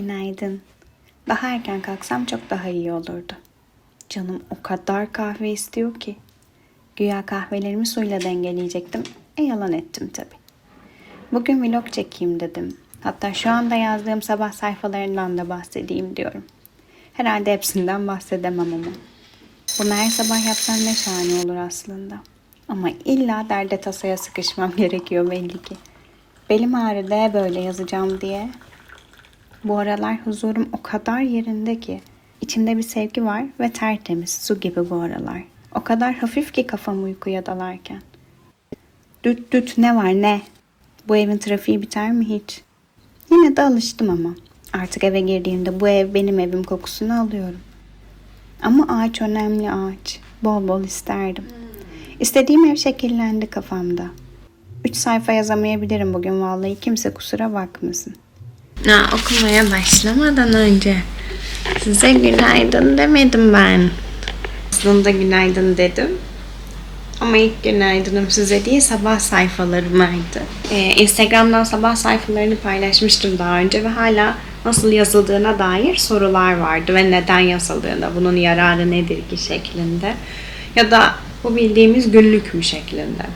Günaydın. Daha erken kalksam çok daha iyi olurdu. Canım o kadar kahve istiyor ki. Güya kahvelerimi suyla dengeleyecektim. E yalan ettim tabi. Bugün vlog çekeyim dedim. Hatta şu anda yazdığım sabah sayfalarından da bahsedeyim diyorum. Herhalde hepsinden bahsedemem ama. Bunu her sabah yapsam ne şahane olur aslında. Ama illa derde tasaya sıkışmam gerekiyor belli ki. Belim ağrıdı böyle yazacağım diye. Bu aralar huzurum o kadar yerinde ki. İçimde bir sevgi var ve tertemiz su gibi bu aralar. O kadar hafif ki kafam uykuya dalarken. Düt düt ne var ne? Bu evin trafiği biter mi hiç? Yine de alıştım ama. Artık eve girdiğimde bu ev benim evim kokusunu alıyorum. Ama ağaç önemli ağaç. Bol bol isterdim. İstediğim ev şekillendi kafamda. Üç sayfa yazamayabilirim bugün vallahi kimse kusura bakmasın. Ya, okumaya başlamadan önce size günaydın demedim ben. Aslında günaydın dedim. Ama ilk günaydınım size değil sabah sayfalarımaydı. Ee, Instagram'dan sabah sayfalarını paylaşmıştım daha önce ve hala nasıl yazıldığına dair sorular vardı ve neden yazıldığında, bunun yararı nedir ki şeklinde. Ya da bu bildiğimiz günlük mü şeklinde.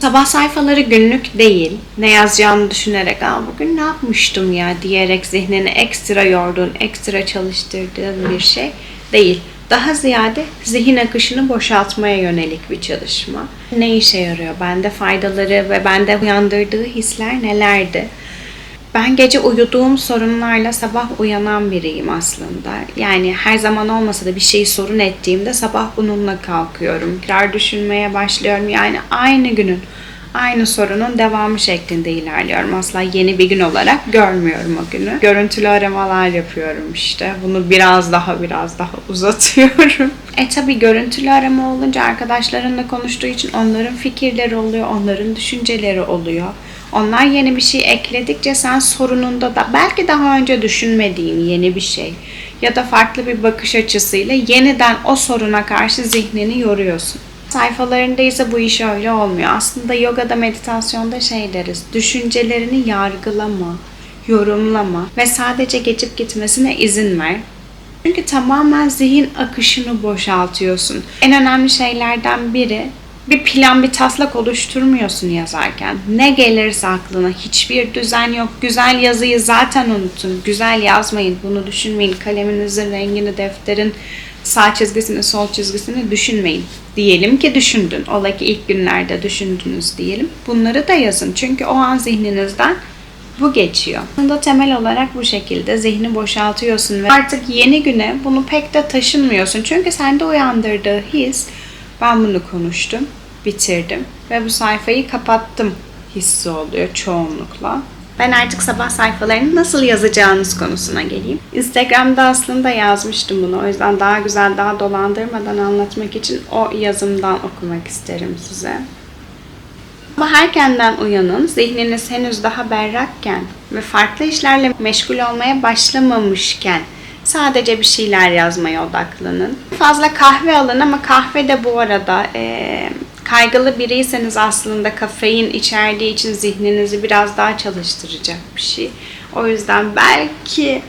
Sabah sayfaları günlük değil. Ne yazacağını düşünerek Aa, bugün ne yapmıştım ya diyerek zihnini ekstra yorduğun, ekstra çalıştırdığın bir şey değil. Daha ziyade zihin akışını boşaltmaya yönelik bir çalışma. Ne işe yarıyor? Bende faydaları ve bende uyandırdığı hisler nelerdi? Ben gece uyuduğum sorunlarla sabah uyanan biriyim aslında. Yani her zaman olmasa da bir şeyi sorun ettiğimde sabah bununla kalkıyorum. Tekrar düşünmeye başlıyorum. Yani aynı günün, aynı sorunun devamı şeklinde ilerliyorum. Asla yeni bir gün olarak görmüyorum o günü. Görüntülü aramalar yapıyorum işte. Bunu biraz daha biraz daha uzatıyorum. E tabi görüntülü arama olunca arkadaşlarınla konuştuğu için onların fikirleri oluyor, onların düşünceleri oluyor. Onlar yeni bir şey ekledikçe sen sorununda da belki daha önce düşünmediğin yeni bir şey ya da farklı bir bakış açısıyla yeniden o soruna karşı zihnini yoruyorsun. Sayfalarında ise bu iş öyle olmuyor. Aslında yogada meditasyonda şey deriz. Düşüncelerini yargılama, yorumlama ve sadece geçip gitmesine izin ver. Çünkü tamamen zihin akışını boşaltıyorsun. En önemli şeylerden biri bir plan, bir taslak oluşturmuyorsun yazarken. Ne gelirse aklına hiçbir düzen yok. Güzel yazıyı zaten unutun. Güzel yazmayın. Bunu düşünmeyin. Kaleminizin rengini, defterin sağ çizgisini, sol çizgisini düşünmeyin. Diyelim ki düşündün. Ola ki ilk günlerde düşündünüz diyelim. Bunları da yazın. Çünkü o an zihninizden bu geçiyor. Aslında temel olarak bu şekilde zihni boşaltıyorsun ve artık yeni güne bunu pek de taşınmıyorsun. Çünkü sende uyandırdığı his ben bunu konuştum, bitirdim ve bu sayfayı kapattım hissi oluyor çoğunlukla. Ben artık sabah sayfalarını nasıl yazacağınız konusuna geleyim. Instagram'da aslında yazmıştım bunu. O yüzden daha güzel, daha dolandırmadan anlatmak için o yazımdan okumak isterim size. Ama erkenden uyanın, zihniniz henüz daha berrakken ve farklı işlerle meşgul olmaya başlamamışken sadece bir şeyler yazmaya odaklanın. Fazla kahve alın ama kahve de bu arada e, kaygılı biriyseniz aslında kafein içerdiği için zihninizi biraz daha çalıştıracak bir şey. O yüzden belki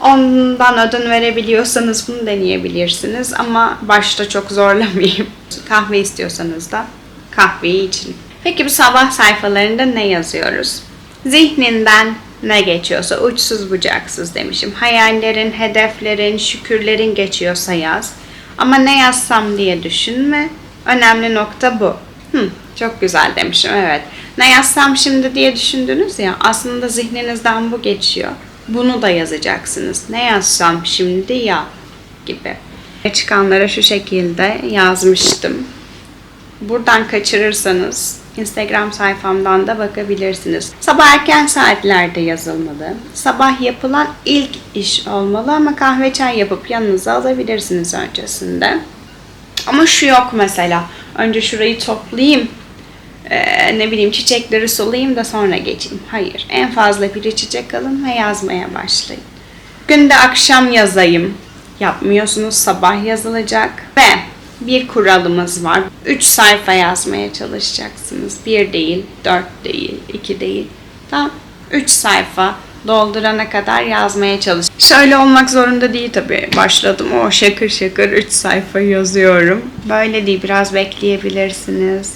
ondan ödün verebiliyorsanız bunu deneyebilirsiniz ama başta çok zorlamayayım. Kahve istiyorsanız da kahveyi için. Peki bu sabah sayfalarında ne yazıyoruz? Zihninden ne geçiyorsa uçsuz bucaksız demişim. Hayallerin, hedeflerin, şükürlerin geçiyorsa yaz. Ama ne yazsam diye düşünme. Önemli nokta bu. Hı, çok güzel demişim evet. Ne yazsam şimdi diye düşündünüz ya aslında zihninizden bu geçiyor. Bunu da yazacaksınız. Ne yazsam şimdi ya gibi. Çıkanlara şu şekilde yazmıştım. Buradan kaçırırsanız Instagram sayfamdan da bakabilirsiniz. Sabah erken saatlerde yazılmalı. Sabah yapılan ilk iş olmalı ama kahve çay yapıp yanınıza alabilirsiniz öncesinde. Ama şu yok mesela. Önce şurayı toplayayım. Ee, ne bileyim çiçekleri sulayayım da sonra geçeyim. Hayır. En fazla bir çiçek alın ve yazmaya başlayın. Günde akşam yazayım. Yapmıyorsunuz. Sabah yazılacak. Ve bir kuralımız var. 3 sayfa yazmaya çalışacaksınız. 1 değil, 4 değil, 2 değil. Tam 3 sayfa doldurana kadar yazmaya çalış. Şöyle olmak zorunda değil tabii. Başladım o şakır şakır 3 sayfa yazıyorum. Böyle değil biraz bekleyebilirsiniz.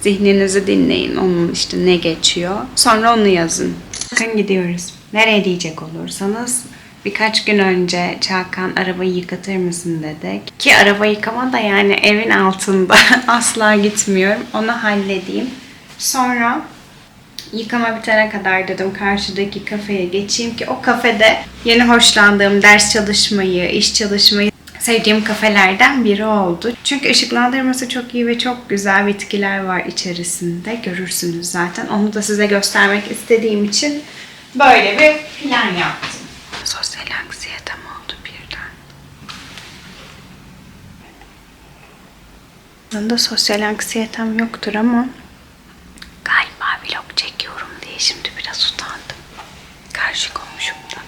Zihninizi dinleyin onun işte ne geçiyor. Sonra onu yazın. Bakın gidiyoruz. Nereye diyecek olursanız birkaç gün önce Çakan arabayı yıkatır mısın dedik. Ki araba yıkama da yani evin altında asla gitmiyorum. Onu halledeyim. Sonra Yıkama bitene kadar dedim karşıdaki kafeye geçeyim ki o kafede yeni hoşlandığım ders çalışmayı, iş çalışmayı sevdiğim kafelerden biri oldu. Çünkü ışıklandırması çok iyi ve çok güzel bitkiler var içerisinde. Görürsünüz zaten. Onu da size göstermek istediğim için böyle bir plan yaptım. Sosyal anksiyetem oldu birden. Aslında sosyal anksiyetem yoktur ama vlog çekiyorum diye şimdi biraz utandım. Karşı komşumdan.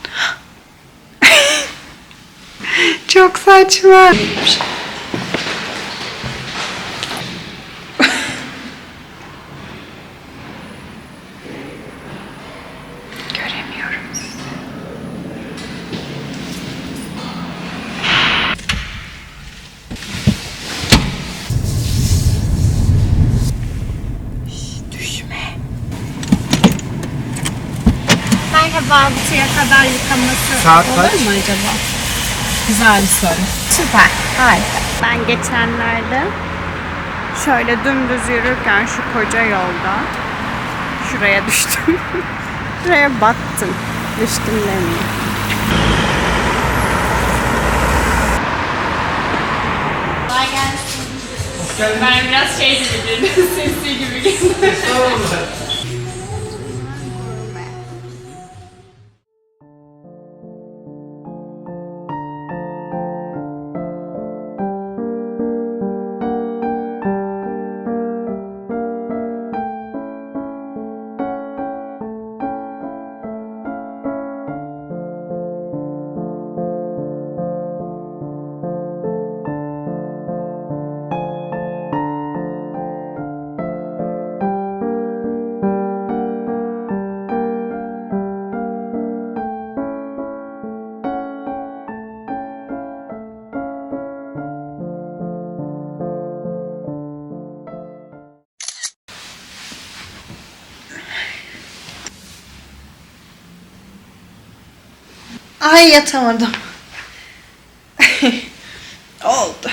Çok saçma. Yıkaması Saat olur kaç? mu acaba? Güzel bir soru. Süper, harika. Ben geçenlerde şöyle dümdüz yürürken şu koca yolda şuraya düştüm. şuraya battım. Düştüm demeyeyim. Ben biraz şey gibi girdim, sesli gibi girdim. Ay yatamadım. Oldu.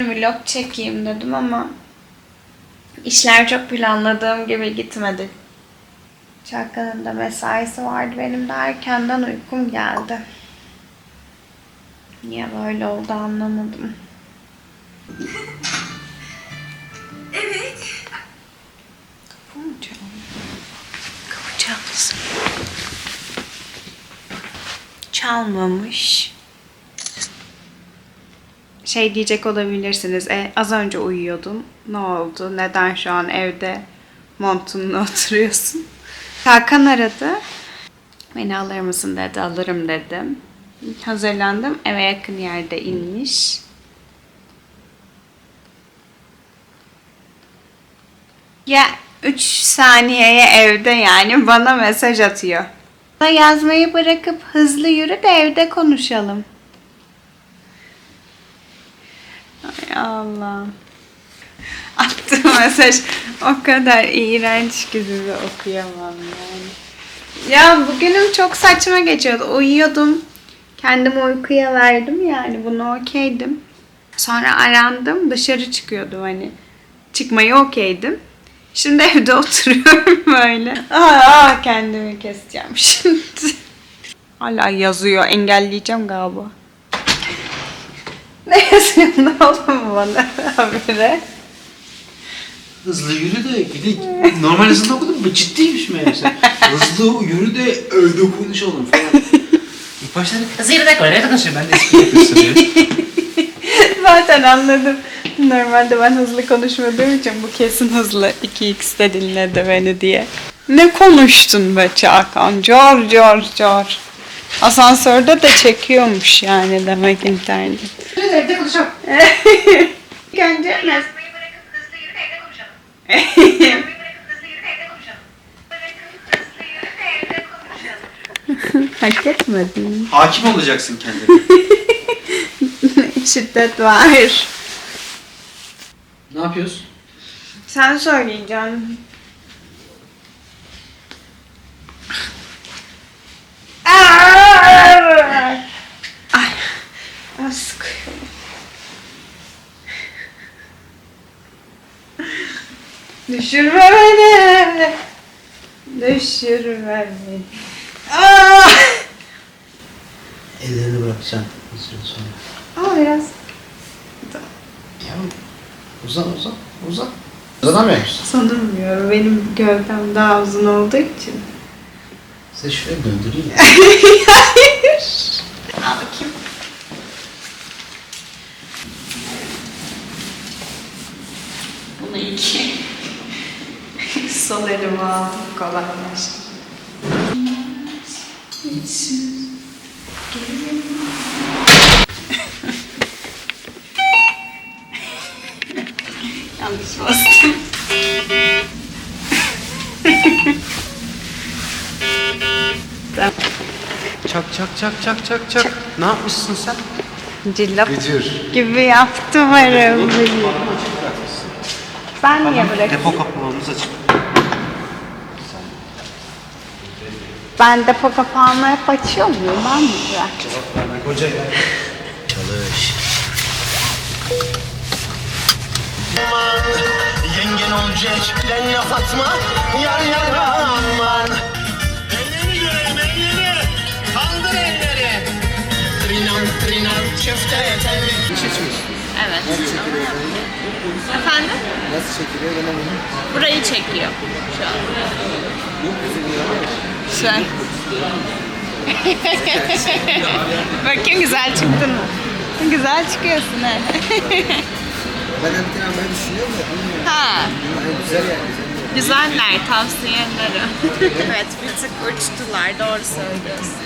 Vlog çekeyim dedim ama işler çok planladığım gibi gitmedi. Çakan'ın da mesaisi vardı. Benim de erkenden uykum geldi. Niye böyle oldu anlamadım. Çalmamış. Şey diyecek olabilirsiniz. E, az önce uyuyordum. Ne oldu? Neden şu an evde montunla oturuyorsun? Hakan aradı. Beni alır mısın dedi. Alırım dedim. Hazırlandım. Eve yakın yerde inmiş. Ya 3 saniyeye evde yani bana mesaj atıyor. Bana Yazmayı bırakıp hızlı yürü de evde konuşalım. Ay Allah. Attığı mesaj o kadar iğrenç ki size okuyamam yani. Ya bugünüm çok saçma geçiyordu. Uyuyordum. Kendimi uykuya verdim yani bunu okeydim. Sonra arandım dışarı çıkıyordum hani. Çıkmayı okeydim. Şimdi evde oturuyorum böyle. Aa, kendimi keseceğim şimdi. Hala yazıyor. Engelleyeceğim galiba. Ne yazıyorsun oğlum bana habire? Hızlı yürü de de normal hızında okudum bu ciddiymiş meğerse. Hızlı yürü de evde konuşalım falan. İlk başta hani hızlı yürü de öyle konuşuyor. Ben de espri yapıyor sanıyorum. Zaten anladım. Normalde ben hızlı konuşmadığım için bu kesin hızlı 2x'te dinledi beni diye. Ne konuştun be Çakan? Cor cor cor. Asansörde de çekiyormuş yani demek internet. Evde konuşalım. Önce konuşalım. Hak etmedin. Hakim olacaksın kendine. Şiddet var. ne yapıyorsun? Sen söyleyeceksin. Ay, ay sıkıyorum. Düşürme beni. Düşürme beni. Aa! Ellerini bırakacaksın. Bir süre sonra. Ama biraz Ya uzan uzan uzan. Uzanamıyor musun? sanırmıyorum. Benim gövdem daha uzun olduğu için. Size şöyle döndüreyim. Hayır. Al bakayım. Bunu iki. Sol elimi aldım. Kolaylaştı. Yanlış bastım. Çak çak çak çak çak çak. Ne yapmışsın sen? Cillop Gıcır. gibi yaptım arabayı. Ben niye bırakayım? Depo kapılarımız açık. Ben depo kapağımı hep açıyor muyum? Ben mi bırakacağım? Koca Çalış. Yengen olacak ben laf atma Yar yar aman Elleri göreyim elleri Kaldır elleri Trinam trinam çifte telli Evet. Efendim? Nasıl çekiliyor ben onu Burayı çekiyor şu an. An. Bakın güzel çıktın mı? Güzel çıkıyorsun he. Ben trinam ben düşünüyorum da bilmiyorum Ha, Yani güzel yani güzeller tavsiye ederim. evet, bir tık uçtular. Doğru söylüyorsun.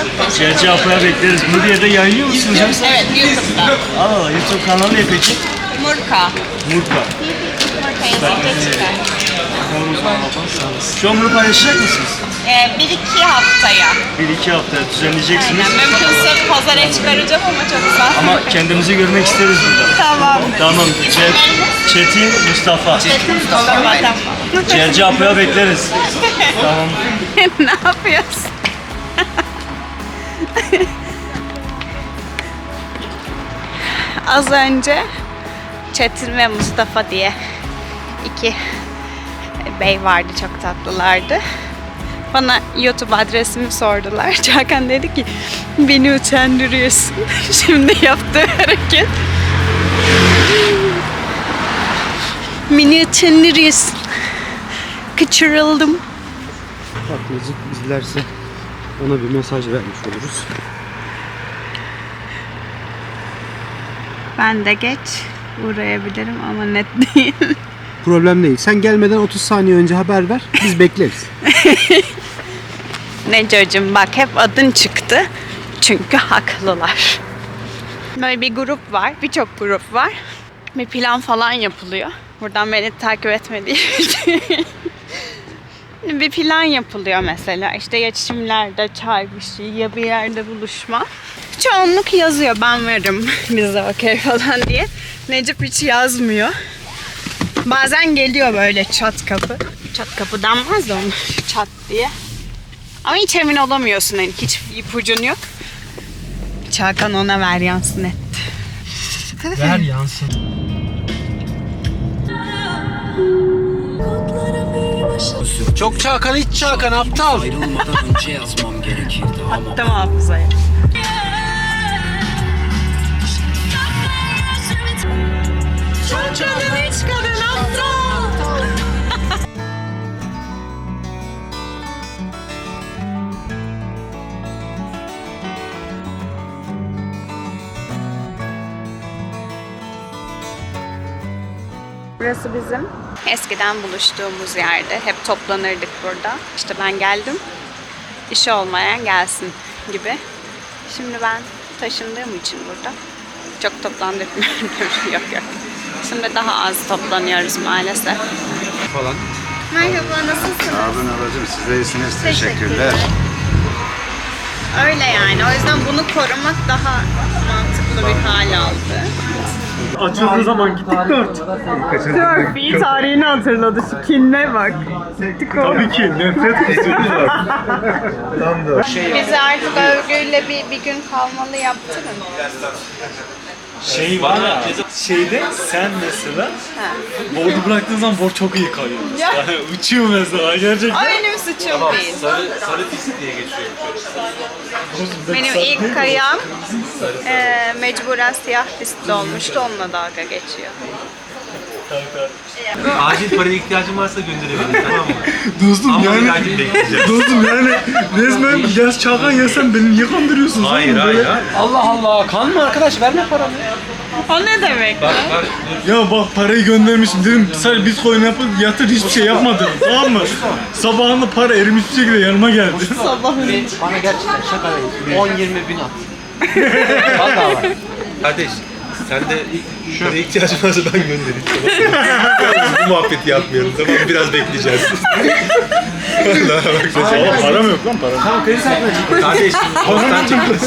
An. Gerçi haftaya bekleriz. Bunu bir yerde yayınlıyor musunuz? Evet, YouTube'da. Aa, YouTube kanalı ne peki? Murka. Murka. Murka yazınca çıkar. Şu an bunu paylaşacak mısınız? Ee, bir iki haftaya. Bir iki hafta düzenleyeceksiniz. Aynen. Mümkünse pazara çıkaracağım ama çok zor. Ama kendimizi görmek isteriz burada. Tamam. Tamam. Çet, Çetin Mustafa. Tamam. Gerçi haftaya bekleriz. Tamam. ne yapıyorsun? Az önce Çetin ve Mustafa diye iki bey vardı çok tatlılardı. Bana YouTube adresimi sordular. Çakan dedi ki beni utandırıyorsun. Şimdi yaptığı hareket. Beni utandırıyorsun. Kaçırıldım. Bak müzik izlerse ona bir mesaj vermiş oluruz. Ben de geç uğrayabilirim ama net değil. Problem değil. Sen gelmeden 30 saniye önce haber ver. Biz bekleriz. Neco'cum bak hep adın çıktı. Çünkü haklılar. Böyle bir grup var. Birçok grup var. Bir plan falan yapılıyor. Buradan beni takip etmediği için. Bir plan yapılıyor mesela. İşte geçimlerde çay bir şey ya bir yerde buluşma. Çoğunluk yazıyor ben varım bize okey falan diye. Necip hiç yazmıyor. Bazen geliyor böyle çat kapı. Çat kapı denmez de onu çat diye. Ama hiç emin olamıyorsun hani hiç ipucun yok. Çakan ona ver yansın etti. Ver yansın. Çok çakan hiç çakan aptal. Attım hafızaya. Çok canım hiç kadın aptal. Burası bizim eskiden buluştuğumuz yerde. Hep toplanırdık burada. İşte ben geldim. İşi olmayan gelsin gibi. Şimdi ben taşındığım için burada çok toplandırmıyorum. yok yok. Şimdi daha az toplanıyoruz maalesef. Falan. Merhaba nasılsınız? Abone olacağım. Siz de iyisiniz. Teşekkürler. Öyle yani. O yüzden bunu korumak daha mantıklı bir hal aldı. Açıldığı zaman gittik dört. Bir tarihini hatırladı. Şu kinle bak. Tabii ki nefret kusuyoruz var. Bizi artık övgüyle bir, bir gün kalmalı yaptırın. Şey var ya, şeyde sen mesela board'u bıraktığın zaman board çok iyi kayıyor. Ya. Yani uçuyor mesela gerçekten. O benim suçum değil. Sarı, sarı pist diye geçiyor. Benim ilk kayam e, mecburen siyah pistli olmuştu. Onunla dalga geçiyor. Acil paraya ihtiyacın varsa gönderebilirim tamam mı? Dostum Ama yani dostum yani resmen yaz çakan yesen beni niye kandırıyorsun? Hayır hayır hayır. Allah Allah kan mı arkadaş verme paramı. O ne demek? Bak bak Ya bak parayı göndermişim dedim sadece bitcoin yapıp yatır hiçbir şey yapmadım tamam mı? Sabahında para erimiş bir şekilde yanıma geldi. bana gerçekten şaka değil. 10-20 bin at. Vallahi bak. Kardeş sen de paraya ihtiyacın varsa ben göndereyim tamam mı? Bu muhabbeti yapmayalım tamam mı? Biraz bekleyeceğiz. Vallahi bak mesela. Aa, param yok lan param. Tamam kredi kartından çekin. Kardeş posttan çekeriz.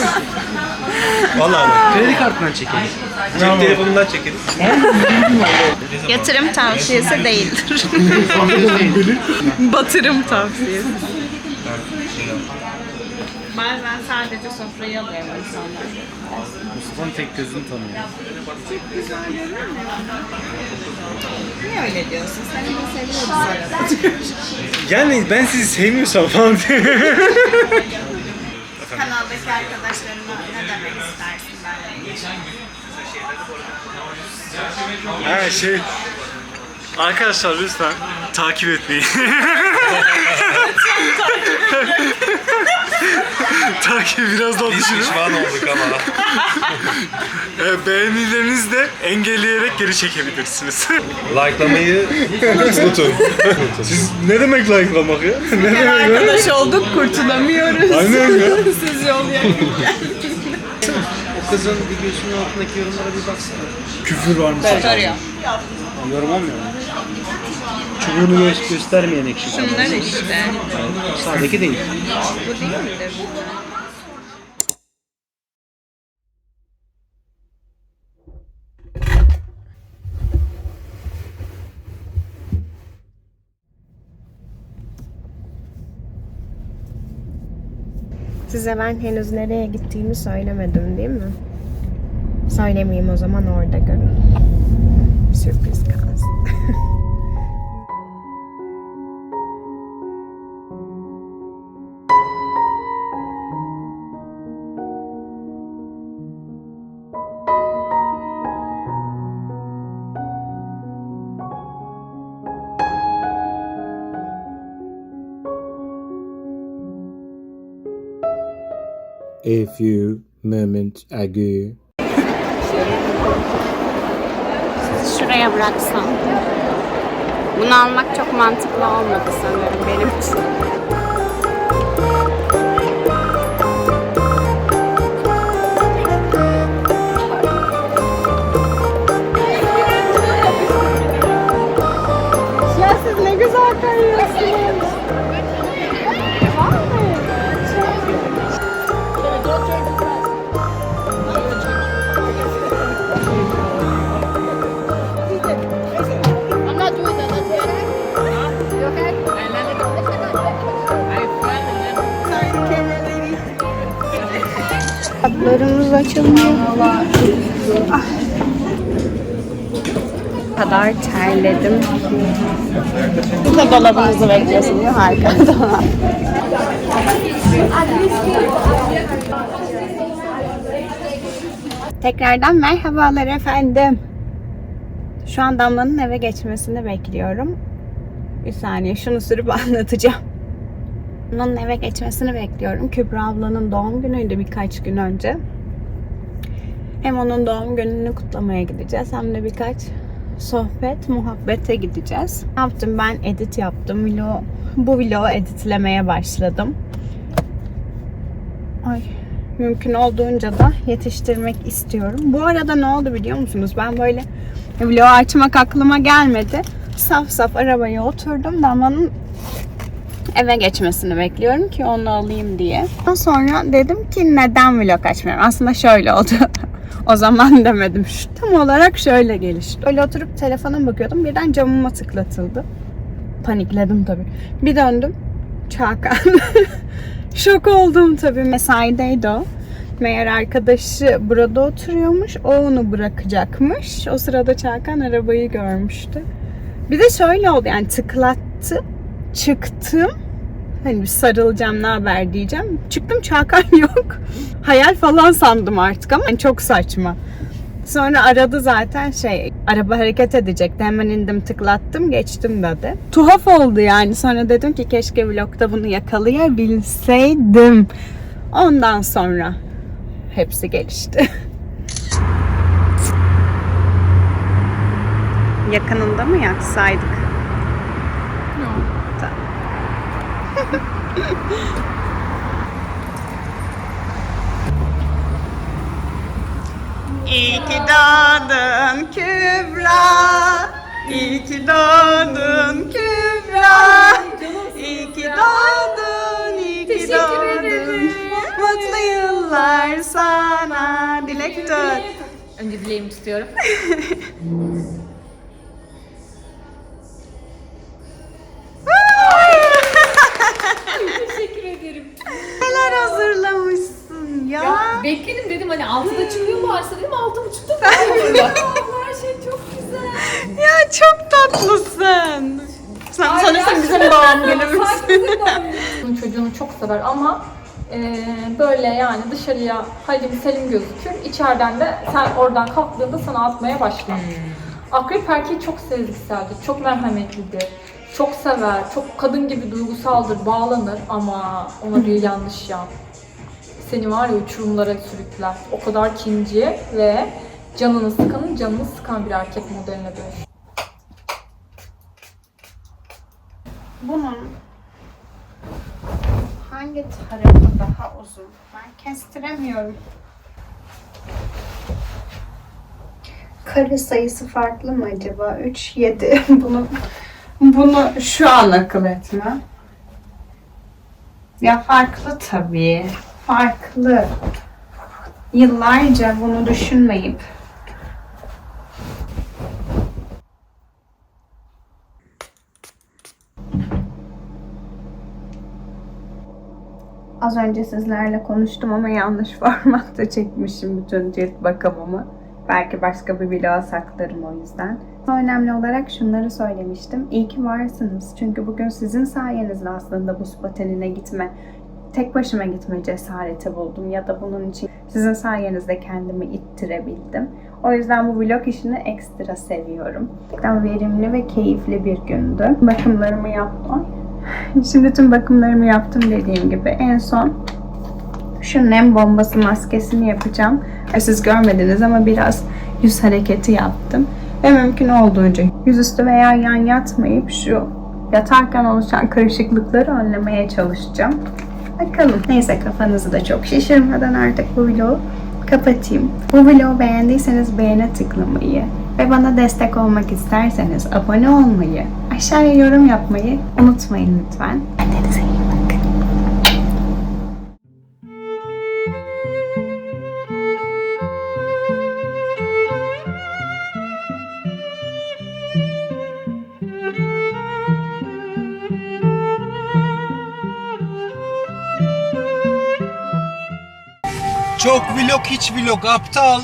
Vallahi bak. Kredi kartından çekeriz. Cep telefonundan çekeriz. Yatırım tavsiyesi değildir. Batırım tavsiyesi. Bazen sadece sofrayı alıyorum insanlar. Mustafa'nın tek gözünü tanıyor. Niye öyle diyorsun? Seni de seviyoruz Yani ben sizi sevmiyorsam falan. Kanaldaki arkadaşlarına ne demek istersin ilgili? Ha şey... Arkadaşlar lütfen takip etmeyin. takip biraz daha Biz düşünün. pişman olduk ama. E, beğenilerinizi de engelleyerek geri çekebilirsiniz. Likelamayı unutun. Siz ne demek likelamak ya? ne demek ya? Arkadaş olduk kurtulamıyoruz. Aynen ya. Siz yol O kızın videosunun altındaki yorumlara bir baksana. Küfür var mı? Yorum olmuyor mu? Çubuğunu gö- göstermeyen ekşi. Bunlar işte. Sağdaki değil. Bu değil midir? Size ben henüz nereye gittiğimi söylemedim değil mi? Söylemeyeyim o zaman orada görün. Sürpriz kalsın. A few moments ago. Şuraya bıraksam. Bunu almak çok mantıklı olmadı sanırım benim için. Kaplarımız açılmıyor. Ah. Kadar terledim. Bir de dolabınızı bekliyorsun? Harika. Tekrardan merhabalar efendim. Şu an Damla'nın eve geçmesini bekliyorum. Bir saniye şunu sürüp anlatacağım. Onun eve geçmesini bekliyorum. Kübra ablanın doğum günüydü birkaç gün önce. Hem onun doğum gününü kutlamaya gideceğiz hem de birkaç sohbet, muhabbete gideceğiz. Ne yaptım ben? Edit yaptım. Vlog, bu vlogu editlemeye başladım. Ay mümkün olduğunca da yetiştirmek istiyorum. Bu arada ne oldu biliyor musunuz? Ben böyle vlog açmak aklıma gelmedi. Saf saf arabaya oturdum. Damla'nın eve geçmesini bekliyorum ki onu alayım diye. Sonra dedim ki neden vlog açmıyorum? Aslında şöyle oldu. o zaman demedim. Şu- Tam olarak şöyle gelişti. Öyle oturup telefona bakıyordum. Birden camıma tıklatıldı. Panikledim tabii. Bir döndüm. Çakan. Şok oldum tabii. Mesaideydi o. Meğer arkadaşı burada oturuyormuş. O onu bırakacakmış. O sırada Çakan arabayı görmüştü. Bir de şöyle oldu yani tıklattı. Çıktım. Hani bir sarılacağım ne haber diyeceğim. Çıktım Çakan yok. Hayal falan sandım artık ama çok saçma. Sonra aradı zaten şey araba hareket edecekti hemen indim tıklattım geçtim dedi. Tuhaf oldu yani sonra dedim ki keşke vlogda bunu yakalayabilseydim. Ondan sonra hepsi gelişti. Yakınında mı yaksaydık? Yok. Doğdun Kübra. Doğdun Kübra. Ki doğdun. Mutlu yıllar sana. Dilek tut. Önce dileğimi tutuyorum. Teşekkür ederim. Neler hazırlamışsın ya. Bekledim dedim hani altıda çıkıyor mu arsa dedim altı buçukta falan Her şey çok güzel. Ya çok tatlısın. Sen sanırsın bizim doğum günümüz. Çocuğunu çok sever ama e, böyle yani dışarıya Halim Selim gözükür. İçeriden de sen oradan kalktığında sana atmaya başlar. Akrep erkeği çok sezgiseldir, çok merhametlidir. Çok sever, çok kadın gibi duygusaldır, bağlanır ama ona bir yanlış yap. Seni var ya uçurumlara sürükler. O kadar kinci ve canını sıkanın canını sıkan bir erkek modeline dönüşür. Bunun hangi tarafı daha uzun? Ben kestiremiyorum. Kare sayısı farklı mı acaba? 3, 7. Bunu bunu şu an akıl etme. Ya farklı tabii. Farklı. Yıllarca bunu düşünmeyip Az önce sizlerle konuştum ama yanlış formatta çekmişim bütün cilt bakımımı. Belki başka bir vloga saklarım o yüzden. Önemli olarak şunları söylemiştim. İyi ki varsınız. Çünkü bugün sizin sayenizde aslında bu tenine gitme, tek başıma gitme cesareti buldum. Ya da bunun için sizin sayenizde kendimi ittirebildim. O yüzden bu vlog işini ekstra seviyorum. Gerçekten verimli ve keyifli bir gündü. Bakımlarımı yaptım. Şimdi tüm bakımlarımı yaptım dediğim gibi. En son şu nem bombası maskesini yapacağım. Siz görmediniz ama biraz yüz hareketi yaptım. Ve mümkün olduğunca yüzüstü veya yan yatmayıp şu yatarken oluşan karışıklıkları önlemeye çalışacağım. Bakalım. Neyse kafanızı da çok şişirmeden artık bu vlogu kapatayım. Bu vlogu beğendiyseniz beğene tıklamayı ve bana destek olmak isterseniz abone olmayı, aşağıya yorum yapmayı unutmayın lütfen. Kendinize iyi Çok vlog hiç vlog aptal.